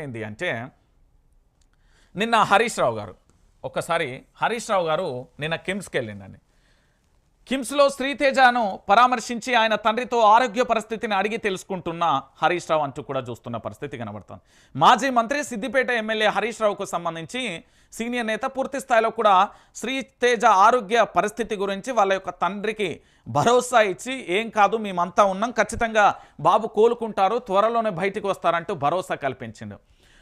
ఏంది అంటే నిన్న హరీష్ రావు గారు ఒక్కసారి హరీష్ రావు గారు నిన్న కిమ్స్కి వెళ్ళిండండి. కిమ్స్లో శ్రీతేజను పరామర్శించి ఆయన తండ్రితో ఆరోగ్య పరిస్థితిని అడిగి తెలుసుకుంటున్న హరీష్ రావు అంటూ కూడా చూస్తున్న పరిస్థితి కనబడుతుంది. మాజీ మంత్రి సిద్దిపేట ఎమ్మెల్యే హరీష్ రావుకు సంబంధించి సీనియర్ నేత పూర్తి స్థాయిలో కూడా శ్రీతేజ ఆరోగ్య పరిస్థితి గురించి వాళ్ళ యొక్క తండ్రికి భరోసా ఇచ్చి ఏం కాదు మేమంతా ఉన్నాం ఖచ్చితంగా బాబు కోలుకుంటారు త్వరలోనే బయటికి వస్తారంటూ భరోసా కల్పించిండు.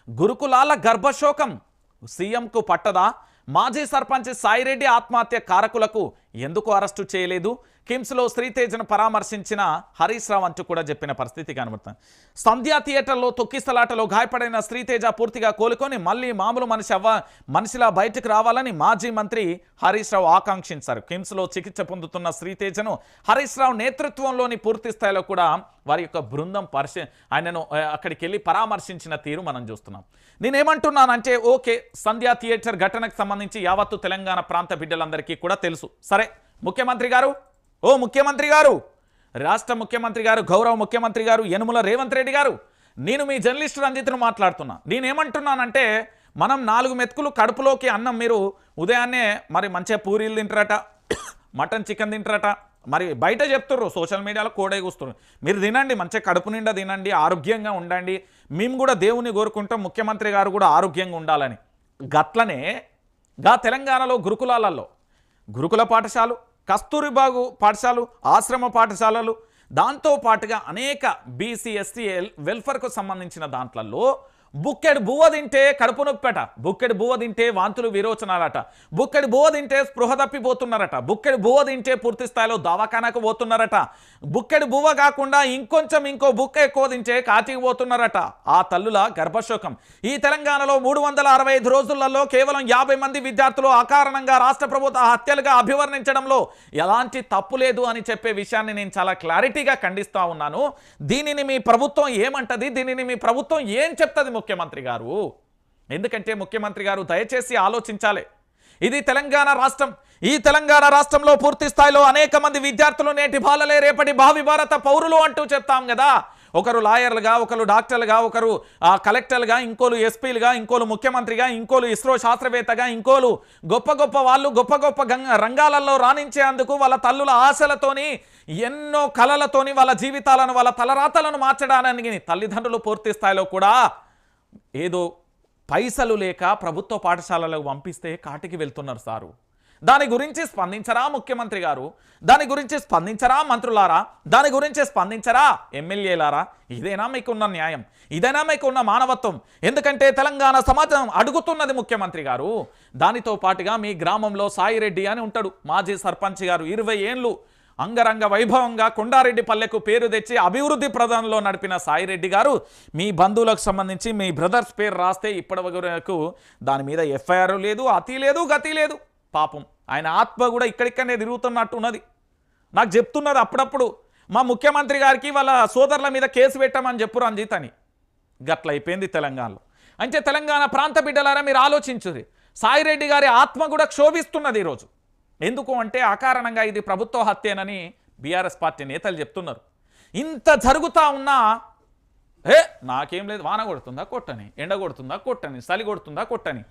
గురుకులాల గర్భశోకం సీఎంకు పట్టదా? మాజీ సర్పంచ్ సాయిరెడ్డి ఆత్మహత్య కారకులకు ఎందుకు అరెస్టు చేయలేదు? కిమ్స్లో శ్రీతేజను పరామర్శించిన హరీష్ రావు అంటూ కూడా చెప్పిన పరిస్థితి కనబడుతుంది. సంధ్యా థియేటర్లో తొక్కిస్తలాటలో గాయపడిన శ్రీతేజ పూర్తిగా కోలుకొని మళ్ళీ మామూలు మనిషి అవ్వ మనిషిలా బయటకు రావాలని మాజీ మంత్రి హరీష్ రావు ఆకాంక్షించారు. కిమ్స్లో చికిత్స పొందుతున్న శ్రీతేజను హరీష్ రావు నేతృత్వంలోని పూర్తి స్థాయిలో కూడా వారి యొక్క బృందం పరిశీ ఆయనను అక్కడికి వెళ్ళి పరామర్శించిన తీరు మనం చూస్తున్నాం. నేనేమంటున్నానంటే ఓకే సంధ్యా థియేటర్ ఘటనకు సంబంధించి యావత్తు తెలంగాణ ప్రాంత బిడ్డలందరికీ కూడా తెలుసు. సరే ముఖ్యమంత్రి గారు ఓ ముఖ్యమంత్రి గారు రాష్ట్ర ముఖ్యమంత్రి గారు గౌరవ ముఖ్యమంత్రి గారు యనుమల రేవంత్ రెడ్డి గారు నేను మీ జర్నలిస్ట్ రంజిత్ను మాట్లాడుతున్నా. నేనేమంటున్నానంటే మనం నాలుగు మెతుకులు కడుపులోకి అన్నం మీరు ఉదయాన్నే మరి మంచిగా పూరీలు తింటారట మటన్ చికెన్ తింటారట మరి బయట చెప్తుర్రు సోషల్ మీడియాలో కోడే కూస్తున్నారు మీరు తినండి మంచిగా కడుపు నిండా తినండి ఆరోగ్యంగా ఉండండి. మేము కూడా దేవుని కోరుకుంటాం ముఖ్యమంత్రి గారు కూడా ఆరోగ్యంగా ఉండాలని. గట్లనే గా తెలంగాణలో గురుకులాలలో గురుకుల పాఠశాలలు కస్తూరిబాగు పాఠశాలలు ఆశ్రమ పాఠశాలలు దాంతో పాటుగా అనేక బీసీ ఎస్టీ వెల్ఫేర్కు సంబంధించిన దాంట్లలో బుక్కెడు బువ్వ తింటే కడుపు నొప్పట బుక్కెడు బువ్వ తింటే వాంతులు విరోచనాలట. బుక్కెడు బువ్వ తింటే స్పృహ తప్పిపోతున్నారట. బుక్కెడు బువ్వ తింటే పూర్తి స్థాయిలో దవాఖానకు పోతున్నారట. బుక్కెడు బువ్వ కాకుండా ఇంకొంచెం ఇంకో బుక్క ఎక్కువ తింటే కాటికి పోతున్నారట. ఆ తల్లుల గర్భశోకం. ఈ తెలంగాణలో మూడు వందల అరవై ఐదు రోజులలో కేవలం యాభై మంది విద్యార్థులు అకారణంగా రాష్ట్ర ప్రభుత్వ హత్యలుగా అభివర్ణించడంలో ఎలాంటి తప్పు లేదు అని చెప్పే విషయాన్ని నేను చాలా క్లారిటీగా ఖండిస్తూ ఉన్నాను. దీనిని మీ ప్రభుత్వం ఏమంటది? దీనిని మీ ప్రభుత్వం ఏం చెప్తుంది ముఖ్యమంత్రి గారు. ఎందుకంటే ముఖ్యమంత్రి గారు దయచేసి ఆలోచించాలి. ఇది తెలంగాణ రాష్ట్రం. ఈ తెలంగాణ రాష్ట్రంలో పూర్తి స్థాయిలో అనేక మంది విద్యార్థులు నేటి బాలలే రేపటి భావి భారత పౌరులు అంటూ చెప్తాం కదా. ఒకరు లాయర్లుగా ఒకరు డాక్టర్లుగా ఒకరు కలెక్టర్లుగా ఇంకోలు ఎస్పీలుగా ఇంకోలు ముఖ్యమంత్రిగా ఇంకోలు ఇస్రో శాస్త్రవేత్తగా ఇంకోలు గొప్ప గొప్ప వాళ్ళు గొప్ప గొప్ప గంగ రంగాలలో రాణించేందుకు వాళ్ళ తల్లుల ఆశలతోని ఎన్నో కళలతోని వాళ్ళ జీవితాలను వాళ్ళ తలరాతలను మార్చడానికి తల్లిదండ్రులు పూర్తి స్థాయిలో కూడా ఏదో పైసలు లేక ప్రభుత్వ పాఠశాలలకు పంపిస్తే కాటికి వెళ్తున్నారు సారు. దాని గురించి స్పందించరా ముఖ్యమంత్రి గారు? దాని గురించి స్పందించరా మంత్రులారా? దాని గురించి స్పందించరా ఎమ్మెల్యేలారా? ఇదేనా మీకున్న న్యాయం? ఇదేనా మీకున్న మానవత్వం? ఎందుకంటే తెలంగాణ సమాజం అడుగుతున్నది ముఖ్యమంత్రి గారు. దానితో పాటుగా మీ గ్రామంలో సాయిరెడ్డి అని ఉంటాడు మాజీ సర్పంచ్ గారు. ఇరవై ఏండ్లు అంగరంగ వైభవంగా కొండారెడ్డి పల్లెకు పేరు తెచ్చి అభివృద్ధి ప్రధానంలో నడిపిన సాయిరెడ్డి గారు మీ బంధువులకు సంబంధించి మీ బ్రదర్స్ పేరు రాస్తే ఇప్పటి వరకు దాని మీద ఎఫ్ఐఆర్ లేదు అతి లేదు గతి లేదు. పాపం. ఆయన ఆత్మ కూడా ఇక్కడిక్కడనే తిరుగుతున్నట్టు ఉన్నది. నాకు చెప్తున్నది అప్పుడప్పుడు మా ముఖ్యమంత్రి గారికి వాళ్ళ సోదరుల మీద కేసు పెట్టామని చెప్పు రంజిత్ అని. గట్ల అయిపోయింది తెలంగాణలో. అంటే తెలంగాణ ప్రాంత బిడ్డలారా మీరు ఆలోచించుది సాయిరెడ్డి గారి ఆత్మ కూడా క్షోభిస్తున్నది ఈరోజు. ఎందుకు అంటే అకారణంగా ఇది ప్రభుత్వ హత్యేనని బీఆర్ఎస్ పార్టీ నేతలు చెప్తున్నారు. ఇంత జరుగుతా ఉన్నా ఏ నాకేం లేదు వాన కొడుతుందా కొట్టని ఎండ కొడుతుందా కొట్టని చలి కొడుతుందా కొట్టని.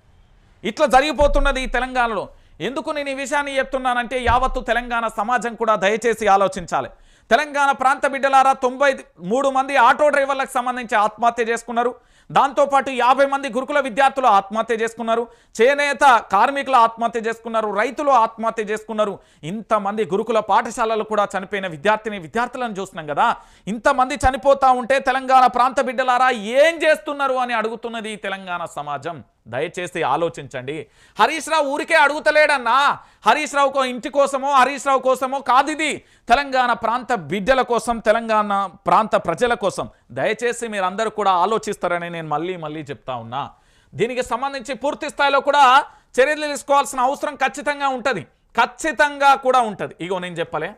ఇట్లా జరిగిపోతున్నది ఈ తెలంగాణలో. ఎందుకు నేను ఈ విషయాన్ని చెప్తున్నానంటే యావత్తు తెలంగాణ సమాజం కూడా దయచేసి ఆలోచించాలి. తెలంగాణ ప్రాంత బిడ్డలారా తొంభై మూడు మంది ఆటో డ్రైవర్లకు సంబంధించి ఆత్మహత్య చేసుకున్నారు. దాంతోపాటు యాభై మంది గురుకుల విద్యార్థులు ఆత్మహత్య చేసుకున్నారు. చేనేత కార్మికులు ఆత్మహత్య చేసుకున్నారు. రైతులు ఆత్మహత్య చేసుకున్నారు. ఇంతమంది గురుకుల పాఠశాలలు కూడా చనిపోయిన విద్యార్థిని విద్యార్థులను చూస్తున్నాం కదా. ఇంతమంది చనిపోతా ఉంటే తెలంగాణ ప్రాంత బిడ్డలారా ఏం చేస్తున్నారు అని అడుగుతున్నది తెలంగాణ సమాజం. దయచేసి ఆలోచించండి. హరీష్ రావు ఊరికే అడుగుతలేడన్నా. హరీష్ రావు ఇంటి కోసమో హరీష్ రావు కోసమో కాదు ఇది. తెలంగాణ ప్రాంత బిడ్డల కోసం తెలంగాణ ప్రాంత ప్రజల కోసం. దయచేసి మీరందరూ కూడా ఆలోచిస్తారని నేను మళ్ళీ మళ్ళీ చెప్తా ఉన్నా. దీనికి సంబంధించి పూర్తి స్థాయిలో కూడా చర్యలు తీసుకోవాల్సిన అవసరం ఖచ్చితంగా ఉంటుంది. ఖచ్చితంగా కూడా ఉంటుంది. ఇగో నేను చెప్పలే.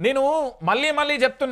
నేను మళ్ళీ మళ్ళీ చెప్తున్నా.